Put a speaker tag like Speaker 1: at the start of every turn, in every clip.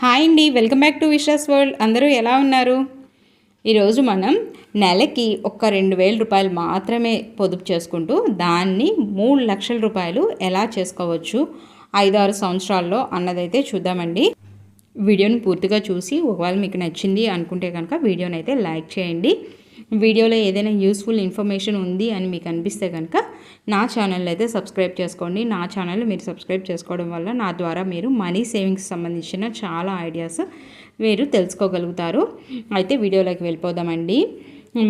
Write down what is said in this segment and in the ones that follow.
Speaker 1: Hi అండి welcome back to Vishwas world. అందరూ ఎలా ఉన్నారు? ఈరోజు మనం నెలకి ఒక్క రెండు వేల రూపాయలు మాత్రమే పొదుపు చేసుకుంటూ దాన్ని మూడు లక్షల రూపాయలు ఎలా చేసుకోవచ్చు? ఐదారు సంవత్సరాల్లో అన్నదైతే చూద్దామండి. వీడియోని పూర్తిగా చూసి ఒకవేళ మీకు నచ్చింది అనుకుంటే కనుక వీడియోని అయితే లైక్ చేయండి. వీడియోలో ఏదైనా యూస్ఫుల్ ఇన్ఫర్మేషన్ ఉంది అని మీకు అనిపిస్తే కనుక నా ఛానల్ అయితే సబ్స్క్రైబ్ చేసుకోండి. నా ఛానల్ మీరు సబ్స్క్రైబ్ చేసుకోవడం వల్ల నా ద్వారా మీరు మనీ సేవింగ్స్ సంబంధించిన చాలా ఐడియాస్ మీరు తెలుసుకోగలుగుతారు. అయితే వీడియోలోకి వెళ్ళిపోదామండి.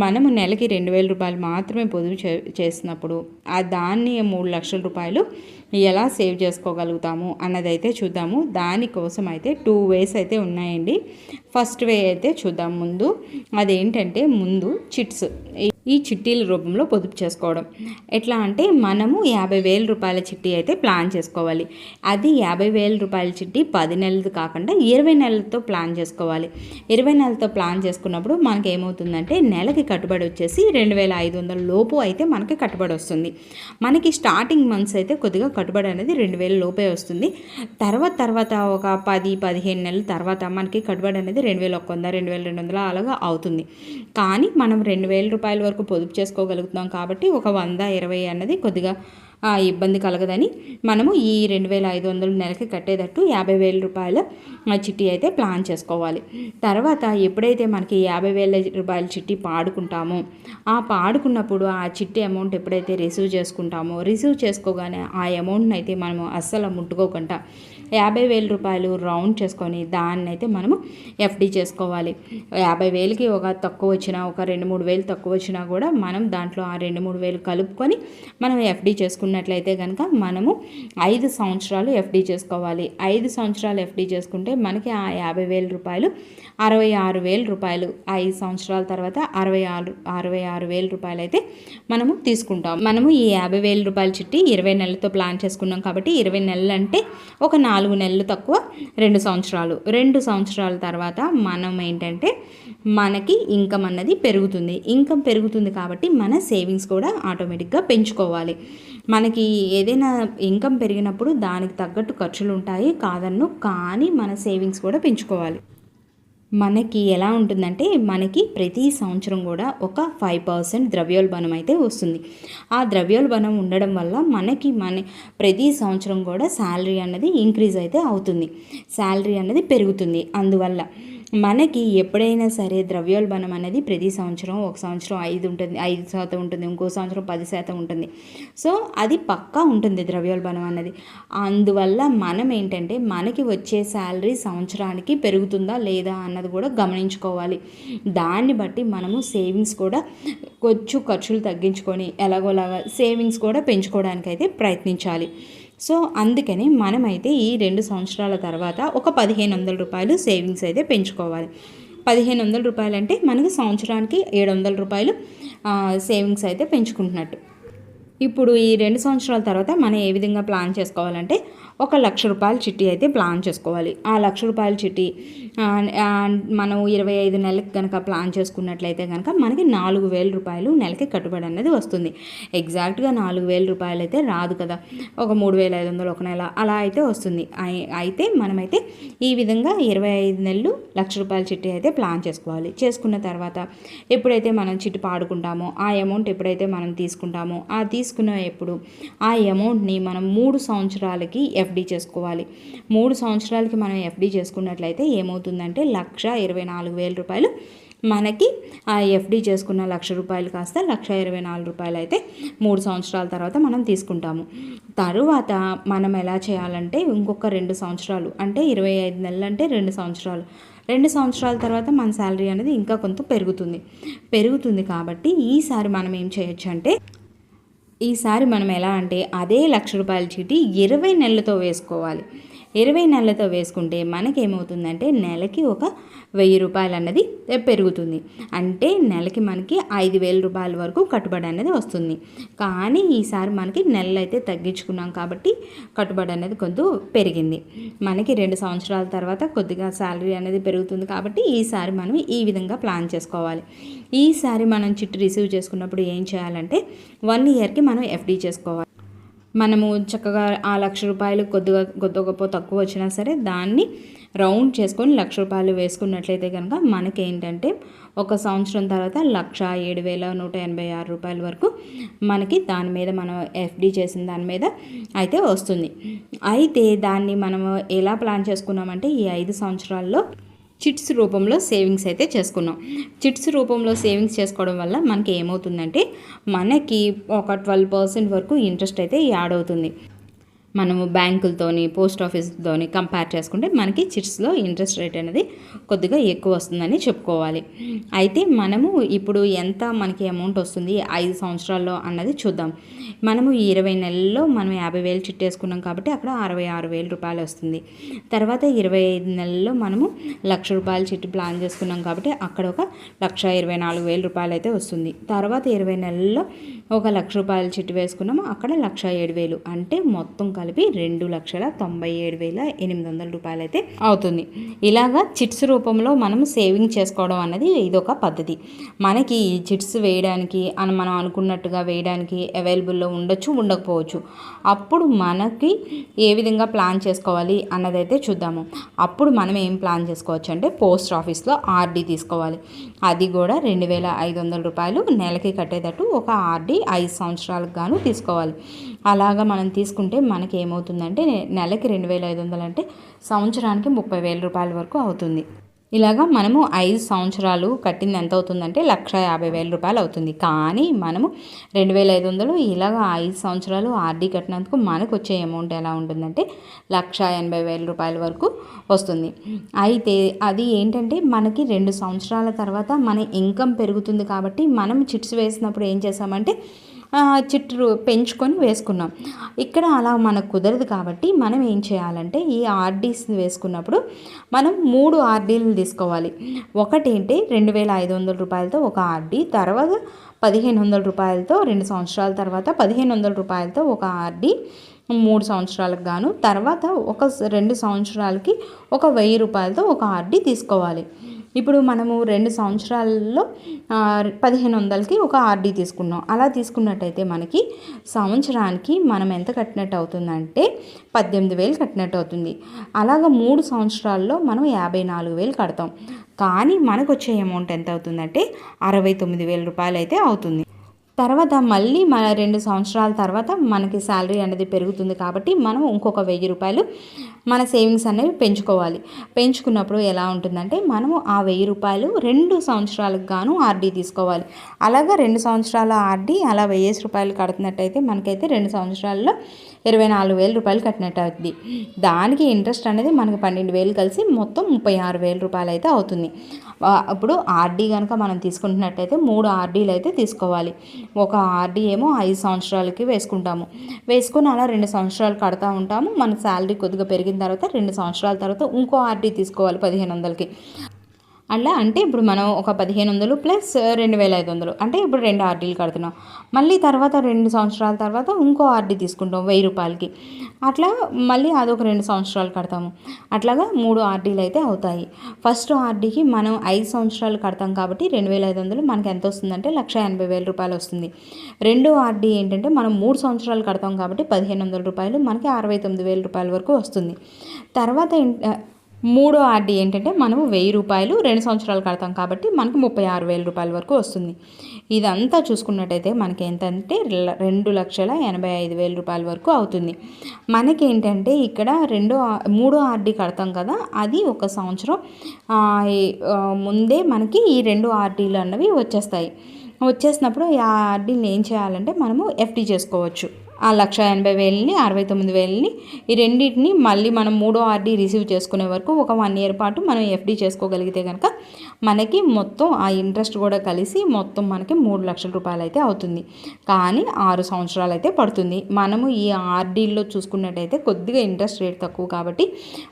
Speaker 1: మనము నెలకి రెండు వేల రూపాయలు మాత్రమే పొదుపు చే చేసినప్పుడు ఆ దాన్ని మూడు లక్షల రూపాయలు ఎలా సేవ్ చేసుకోగలుగుతాము అన్నదైతే చూద్దాము. దానికోసం అయితే టూ వేస్ అయితే ఉన్నాయండి. ఫస్ట్ వే అయితే చూద్దాం ముందు. అదేంటంటే ముందు చిట్స్. ఈ చిట్టీల రూపంలో పొదుపు చేసుకోవడం. ఎట్లా అంటే మనము యాభై వేల రూపాయల చిట్టి అయితే ప్లాన్ చేసుకోవాలి. అది యాభై వేల రూపాయల చిట్టి పది నెలలది కాకుండా ఇరవై నెలలతో ప్లాన్ చేసుకోవాలి. ఇరవై నెలలతో ప్లాన్ చేసుకున్నప్పుడు మనకి ఏమవుతుందంటే నెలకి కట్టుబడి వచ్చేసి రెండు వేల ఐదు వందల లోపు అయితే మనకి కట్టుబడి వస్తుంది. మనకి స్టార్టింగ్ మంత్స్ అయితే కొద్దిగా కట్టుబడి అనేది రెండు వేల లోపే వస్తుంది. తర్వాత తర్వాత ఒక పది పదిహేను నెలల తర్వాత మనకి కట్టుబడి అనేది రెండు వేల ఒక్క వంద రెండు వేల రెండు వందల అలాగా అవుతుంది. కానీ మనం రెండు వేల రూపాయల వరకు పొదుపు చేసుకోగలుగుతున్నాం కాబట్టి ఒక వంద ఇరవై అన్నది కొద్దిగా ఇబ్బంది కలగదని మనము ఈ రెండు వేల ఐదు వందలు నెలకి కట్టేటట్టు యాభై వేల రూపాయల చిట్టి అయితే ప్లాన్ చేసుకోవాలి. తర్వాత ఎప్పుడైతే మనకి యాభై వేల రూపాయల చిట్టి పాడుకుంటామో ఆ పాడుకున్నప్పుడు ఆ చిట్టి అమౌంట్ ఎప్పుడైతే రిసీవ్ చేసుకుంటామో రిసీవ్ చేసుకోగానే ఆ అమౌంట్ని అయితే మనము అస్సలు ముట్టుకోకుండా యాభై వేల రూపాయలు రౌండ్ చేసుకొని దాన్ని అయితే మనము ఎఫ్డి చేసుకోవాలి. యాభై వేలకి ఒక తక్కువ వచ్చినా ఒక రెండు మూడు వేలు తక్కువ వచ్చినా కూడా మనం దాంట్లో ఆ రెండు మూడు వేలు కలుపుకొని మనం ఎఫ్డి చేసుకున్నట్లయితే కనుక మనము ఐదు సంవత్సరాలు ఎఫ్డి చేసుకోవాలి. ఐదు సంవత్సరాలు ఎఫ్డి చేసుకుంటే మనకి ఆ యాభై వేల రూపాయలు అరవై ఆరు వేల రూపాయలు. ఐదు సంవత్సరాల తర్వాత అరవై ఆరు అరవై ఆరు వేల రూపాయలు అయితే మనము తీసుకుంటాం. మనము ఈ యాభై వేల రూపాయల చిట్టి ఇరవై నెలలతో ప్లాన్ చేసుకున్నాం కాబట్టి ఇరవై నెలలు అంటే ఒక నాలుగు నాలుగు నెలలు తక్కువ రెండు సంవత్సరాలు. రెండు సంవత్సరాల తర్వాత మనం ఏంటంటే మనకి ఇన్కమ్ అన్నది పెరుగుతుంది. ఇన్కమ్ పెరుగుతుంది కాబట్టి మన సేవింగ్స్ కూడా ఆటోమేటిక్గా పెంచుకోవాలి. మనకి ఏదైనా ఇన్కమ్ పెరిగినప్పుడు దానికి తగ్గట్టు ఖర్చులు ఉంటాయి కాదన్ను కానీ మన సేవింగ్స్ కూడా పెంచుకోవాలి. మనకి ఎలా ఉంటుందంటే మనకి ప్రతి సంవత్సరం కూడా ఒక ఫైవ్ పర్సెంట్ ద్రవ్యోల్బణం అయితే వస్తుంది. ఆ ద్రవ్యోల్బణం ఉండడం వల్ల మనకి మన ప్రతి సంవత్సరం కూడా శాలరీ అన్నది ఇంక్రీజ్ అయితే అవుతుంది. శాలరీ అన్నది పెరుగుతుంది. అందువల్ల మనకి ఎప్పుడైనా సరే ద్రవ్యోల్బణం అనేది ప్రతి సంవత్సరం ఒక సంవత్సరం ఐదు ఉంటుంది ఐదు శాతం ఉంటుంది ఇంకో సంవత్సరం పది శాతం ఉంటుంది. సో అది పక్కా ఉంటుంది ద్రవ్యోల్బణం అన్నది అందువల్ల మనం ఏంటంటే మనకి వచ్చే శాలరీ సంవత్సరానికి పెరుగుతుందా లేదా అన్నది కూడా గమనించుకోవాలి. దాన్ని బట్టి మనము సేవింగ్స్ కూడా కొంచెం ఖర్చులు తగ్గించుకొని ఎలాగోలాగా సేవింగ్స్ కూడా పెంచుకోవడానికి అయితే ప్రయత్నించాలి. సో అందుకని మనమైతే ఈ రెండు సంవత్సరాల తర్వాత ఒక పదిహేను వందల రూపాయలు సేవింగ్స్ అయితే పెంచుకోవాలి. పదిహేను వందల రూపాయలు అంటే మనకు సంవత్సరానికి ఏడు వందల రూపాయలు సేవింగ్స్ అయితే పెంచుకుంటున్నట్టు. ఇప్పుడు ఈ రెండు సంవత్సరాల తర్వాత మనం ఏ విధంగా ప్లాన్ చేసుకోవాలంటే ఒక లక్ష రూపాయల చిట్టి అయితే ప్లాన్ చేసుకోవాలి. ఆ లక్ష రూపాయల చిట్టి మనం ఇరవై ఐదు నెలలకు కనుక ప్లాన్ చేసుకున్నట్లయితే కనుక మనకి నాలుగు వేల రూపాయలు నెలకి కట్టుబడి అనేది వస్తుంది. ఎగ్జాక్ట్గా నాలుగు వేల రూపాయలు అయితే రాదు కదా. ఒక మూడు వేల ఐదు వందలు ఒక నెల అలా అయితే వస్తుంది. అయితే మనమైతే ఈ విధంగా ఇరవై ఐదు నెలలు లక్ష రూపాయల చిట్టి అయితే ప్లాన్ చేసుకోవాలి. చేసుకున్న తర్వాత ఎప్పుడైతే మనం చిట్టి పాడుకుంటామో ఆ అమౌంట్ ఎప్పుడైతే మనం తీసుకుంటామో ఆ తీసుకున్న ఎప్పుడు ఆ అమౌంట్ని మనం మూడు సంవత్సరాలకి ఎఫ్డి చేసుకోవాలి. మూడు సంవత్సరాలకి మనం ఎఫ్డి చేసుకున్నట్లయితే ఏమవుతుందంటే లక్ష ఇరవై నాలుగు వేల రూపాయలు మనకి ఆ ఎఫ్డి చేసుకున్న లక్ష రూపాయలు కాస్త లక్ష ఇరవై నాలుగు రూపాయలు అయితే మూడు సంవత్సరాల తర్వాత మనం తీసుకుంటాము. తరువాత మనం ఎలా చేయాలంటే ఇంకొక రెండు సంవత్సరాలు అంటే ఇరవై ఐదు నెలలు అంటే రెండు సంవత్సరాలు. రెండు సంవత్సరాల తర్వాత మన శాలరీ అనేది ఇంకా కొంత పెరుగుతుంది. పెరుగుతుంది కాబట్టి ఈసారి మనం ఏం చేయొచ్చు అంటే ఈసారి మనం ఎలా అంటే అదే లక్ష రూపాయల చీటీ ఇరవై నెలలతో వేసుకోవాలి. ఇరవై నెలలతో వేసుకుంటే మనకేమవుతుందంటే నెలకి ఒక వెయ్యి రూపాయలు అన్నది పెరుగుతుంది. అంటే నెలకి మనకి ఐదు వేల రూపాయల వరకు కట్టుబడి అనేది వస్తుంది. కానీ ఈసారి మనకి నెలలు అయితే తగ్గించుకున్నాం కాబట్టి కట్టుబడి అనేది కొంత పెరిగింది. మనకి రెండు సంవత్సరాల తర్వాత కొద్దిగా శాలరీ అనేది పెరుగుతుంది కాబట్టి ఈసారి మనం ఈ విధంగా ప్లాన్ చేసుకోవాలి. ఈసారి మనం చిట్టు రిసీవ్ చేసుకున్నప్పుడు ఏం చేయాలంటే వన్ ఇయర్కి మనం ఎఫ్డీ చేసుకోవాలి. మనము చక్కగా ఆ లక్ష రూపాయలు కొద్దిగా కొద్ది గొప్ప తక్కువ వచ్చినా సరే దాన్ని రౌండ్ చేసుకొని లక్ష రూపాయలు వేసుకున్నట్లయితే కనుక మనకేంటంటే ఒక సంవత్సరం తర్వాత లక్ష ఏడు వేల నూట ఎనభై ఆరు రూపాయల వరకు మనకి దాని మీద మనం ఎఫ్డి చేసిన దాని మీద అయితే వస్తుంది. అయితే దాన్ని మనం ఎలా ప్లాన్ చేసుకున్నామంటే ఈ ఐదు సంవత్సరాల్లో చిట్స్ రూపంలో సేవింగ్స్ అయితే చేసుకున్నాం. చిట్స్ రూపంలో సేవింగ్స్ చేసుకోవడం వల్ల మనకి ఏమవుతుందంటే మనకి ఒక ట్వెల్వ్ పర్సెంట్ వరకు ఇంట్రెస్ట్ అయితే యాడ్ అవుతుంది. మనము బ్యాంకులతోని పోస్ట్ ఆఫీస్తోని కంపేర్ చేసుకుంటే మనకి చిట్స్లో ఇంట్రెస్ట్ రేట్ అనేది కొద్దిగా ఎక్కువ వస్తుందని చెప్పుకోవాలి. అయితే మనము ఇప్పుడు ఎంత మనకి అమౌంట్ వస్తుంది ఐదు సంవత్సరాల్లో అన్నది చూద్దాం. మనము ఇరవై నెలల్లో మనం యాభై వేలు చిట్టేసుకున్నాం కాబట్టి అక్కడ అరవై ఆరు వేలు రూపాయలు వస్తుంది. తర్వాత ఇరవై ఐదు నెలల్లో మనము లక్ష రూపాయల చిట్టు ప్లాన్ చేసుకున్నాం కాబట్టి అక్కడ ఒక లక్ష ఇరవై నాలుగు వేల రూపాయలు అయితే వస్తుంది. తర్వాత ఇరవై నెలల్లో ఒక లక్ష రూపాయల చిట్టు వేసుకున్నాము అక్కడ లక్ష ఏడు వేలు. అంటే మొత్తం కలిపి రెండు లక్షల తొంభై ఏడు వేల ఎనిమిది వందల రూపాయలు అయితే అవుతుంది. ఇలాగా చిట్స్ రూపంలో మనం సేవింగ్ చేసుకోవడం అన్నది ఇదొక పద్ధతి. మనకి ఈ చిట్స్ వేయడానికి అని మనం అనుకున్నట్టుగా వేయడానికి అవైలబుల్లో ఉండొచ్చు ఉండకపోవచ్చు. అప్పుడు మనకి ఏ విధంగా ప్లాన్ చేసుకోవాలి అన్నదైతే చూద్దాము. అప్పుడు మనం ఏం ప్లాన్ చేసుకోవచ్చు అంటే పోస్ట్ ఆఫీస్లో ఆర్డీ తీసుకోవాలి. అది కూడా రెండు వేల ఐదు వందల రూపాయలు నెలకి కట్టేటట్టు ఒక ఆర్డీ ఐదు సంవత్సరాలకు గాను తీసుకోవాలి. అలాగా మనం తీసుకుంటే మనకి మనకి ఏమవుతుందంటే నెలకి రెండు వేల ఐదు వందలు అంటే సంవత్సరానికి ముప్పై వేల రూపాయల వరకు అవుతుంది. ఇలాగా మనము ఐదు సంవత్సరాలు కట్టింది ఎంత అవుతుందంటే లక్ష యాభై వేల రూపాయలు అవుతుంది. కానీ మనము రెండు వేల ఐదు వందలు ఇలాగ ఐదు సంవత్సరాలు ఆర్డీ కట్టినందుకు మనకు వచ్చే అమౌంట్ ఎలా ఉంటుందంటే లక్ష ఎనభై వేల రూపాయల వరకు వస్తుంది. అయితే అది ఏంటంటే మనకి రెండు సంవత్సరాల తర్వాత మన ఇన్కమ్ పెరుగుతుంది కాబట్టి మనం చిట్స్ వేసినప్పుడు ఏం చేసామంటే చిట్టు పెంచుకొని వేసుకున్నాం. ఇక్కడ అలా మనకు కుదరదు కాబట్టి మనం ఏం చేయాలంటే ఈ ఆర్డీస్ వేసుకున్నప్పుడు మనం మూడు ఆర్డీలు తీసుకోవాలి. ఒకటేంటి? రెండు వేల ఐదు వందల రూపాయలతో ఒక ఆర్డీ తర్వాత పదిహేను వందల రూపాయలతో రెండు సంవత్సరాల తర్వాత పదిహేను వందల రూపాయలతో ఒక ఆర్డీ మూడు సంవత్సరాలకు గాను తర్వాత ఒక రెండు సంవత్సరాలకి ఒక వెయ్యి రూపాయలతో ఒక ఆర్డీ తీసుకోవాలి. ఇప్పుడు మనము రెండు సంవత్సరాల్లో పదిహేను వందలకి ఒక ఆర్డీ తీసుకున్నాం. అలా తీసుకున్నట్టయితే మనకి సంవత్సరానికి మనం ఎంత కట్టినట్టు అవుతుందంటే పద్దెనిమిది వేలు కట్టినట్టు అవుతుంది. అలాగ మూడు సంవత్సరాల్లో మనం యాభై నాలుగు వేలు కడతాం. కానీ మనకు వచ్చే అమౌంట్ ఎంత అవుతుందంటే అరవై తొమ్మిది వేల రూపాయలు అయితే అవుతుంది. తర్వాత మళ్ళీ మన రెండు సంవత్సరాల తర్వాత మనకి శాలరీ అనేది పెరుగుతుంది కాబట్టి మనం ఇంకొక వెయ్యి రూపాయలు మన సేవింగ్స్ అనేవి పెంచుకోవాలి. పెంచుకున్నప్పుడు ఎలా ఉంటుందంటే మనము ఆ వెయ్యి రూపాయలు రెండు సంవత్సరాలకు గాను ఆర్డీ తీసుకోవాలి. అలాగా రెండు సంవత్సరాల ఆర్డీ అలా వెయ్యేసి రూపాయలు కడుతున్నట్టయితే మనకైతే రెండు సంవత్సరాల్లో ఇరవై నాలుగు వేల రూపాయలు కట్టినట్టు అవుతుంది దానికి ఇంట్రెస్ట్ అనేది మనకి పన్నెండు వేలు కలిసి మొత్తం ముప్పై ఆరు వేల రూపాయలు అయితే అవుతుంది. ఇప్పుడు ఆర్డీ కనుక మనం తీసుకుంటున్నట్టయితే మూడు ఆర్డీలు అయితే తీసుకోవాలి. ఒక ఆర్డీ ఏమో ఐదు సంవత్సరాలకి వేసుకుంటాము. వేసుకుని అలా రెండు సంవత్సరాలు కడతా ఉంటాము. మన శాలరీ కొద్దిగా పెరిగిన తర్వాత రెండు సంవత్సరాల తర్వాత ఇంకో ఆర్డీ తీసుకోవాలి పదిహేను వందలకి. అలా అంటే ఇప్పుడు మనం ఒక పదిహేను వందలు ప్లస్ రెండు వేల ఐదు వందలు. అంటే ఇప్పుడు రెండు ఆర్డీలు కడుతున్నాం. మళ్ళీ తర్వాత రెండు సంవత్సరాల తర్వాత ఇంకో ఆర్డీ తీసుకుంటాం వెయ్యి రూపాయలకి. అట్లా మళ్ళీ అదొక రెండు సంవత్సరాలు కడతాము. అట్లాగా మూడు ఆర్డీలు అయితే అవుతాయి. ఫస్ట్ ఆర్డీకి మనం ఐదు సంవత్సరాలు కడతాం కాబట్టి రెండు వేల ఐదు వందలు మనకి ఎంత వస్తుందంటే లక్ష ఎనభై వేల రూపాయలు వస్తుంది. రెండో ఆర్డీ ఏంటంటే మనం మూడు సంవత్సరాలు కడతాం కాబట్టి పదిహేను వందల రూపాయలు మనకి అరవై తొమ్మిది వేల రూపాయల వరకు వస్తుంది. తర్వాత మూడో ఆర్డీ ఏంటంటే మనము వెయ్యి రూపాయలు రెండు సంవత్సరాలు కడతాం కాబట్టి మనకు ముప్పై ఆరు వేల రూపాయల వరకు వస్తుంది. ఇదంతా చూసుకున్నట్టయితే మనకి ఏంటంటే రెండు లక్షల ఎనభై ఐదు వేల రూపాయల వరకు అవుతుంది. మనకి ఏంటంటే ఇక్కడ రెండో మూడో ఆర్డీ కడతాం కదా అది ఒక సంవత్సరం ముందే మనకి ఈ రెండు ఆర్డీలు అన్నవి వచ్చేస్తాయి. వచ్చేసినప్పుడు ఆ ఆర్డీని ఏం చేయాలంటే మనము ఎఫ్డీ చేసుకోవచ్చు. ఆ లక్ష ఎనభై వేలని అరవై తొమ్మిది వేలని ఈ రెండింటిని మళ్ళీ మనం మూడో ఆర్డీ రిసీవ్ చేసుకునే వరకు ఒక వన్ ఇయర్ పాటు మనం ఎఫ్డీ చేసుకోగలిగితే కనుక మనకి మొత్తం ఆ ఇంట్రెస్ట్ కూడా కలిసి మొత్తం మనకి మూడు లక్షల రూపాయలు అయితే అవుతుంది. కానీ ఆరు సంవత్సరాలు అయితే పడుతుంది. మనము ఈ ఆర్డీల్లో చూసుకున్నట్టయితే కొద్దిగా ఇంట్రెస్ట్ రేట్ తక్కువ కాబట్టి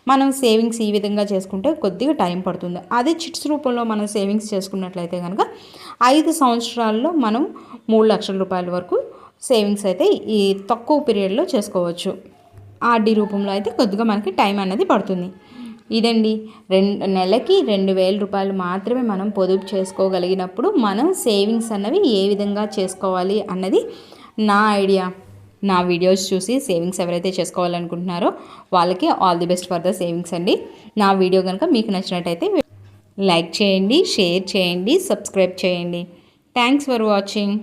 Speaker 1: మనం సేవింగ్స్ ఈ విధంగా చేసుకుంటే కొద్దిగా టైం పడుతుంది. అదే చిట్స్ రూపంలో మనం సేవింగ్స్ చేసుకున్నట్లయితే కనుక ఐదు సంవత్సరాల్లో మనం మూడు లక్షల రూపాయల వరకు సేవింగ్స్ అయితే ఈ తక్కువ పీరియడ్లో చేసుకోవచ్చు. ఆర్డీ రూపంలో అయితే కొద్దిగా మనకి టైం అనేది పడుతుంది. ఇదండి రెండు నెలకి రెండు వేల రూపాయలు మాత్రమే మనం పొదుపు చేసుకోగలిగినప్పుడు మనం సేవింగ్స్ అన్నవి ఏ విధంగా చేసుకోవాలి అన్నది నా ఐడియా. నా వీడియోస్ చూసి సేవింగ్స్ ఎవరైతే చేసుకోవాలనుకుంటున్నారో వాళ్ళకి all the best for the savings అండి. నా వీడియో కనుక మీకు నచ్చినట్టయితే లైక్ చేయండి షేర్ చేయండి సబ్స్క్రైబ్ చేయండి. Thanks for watching.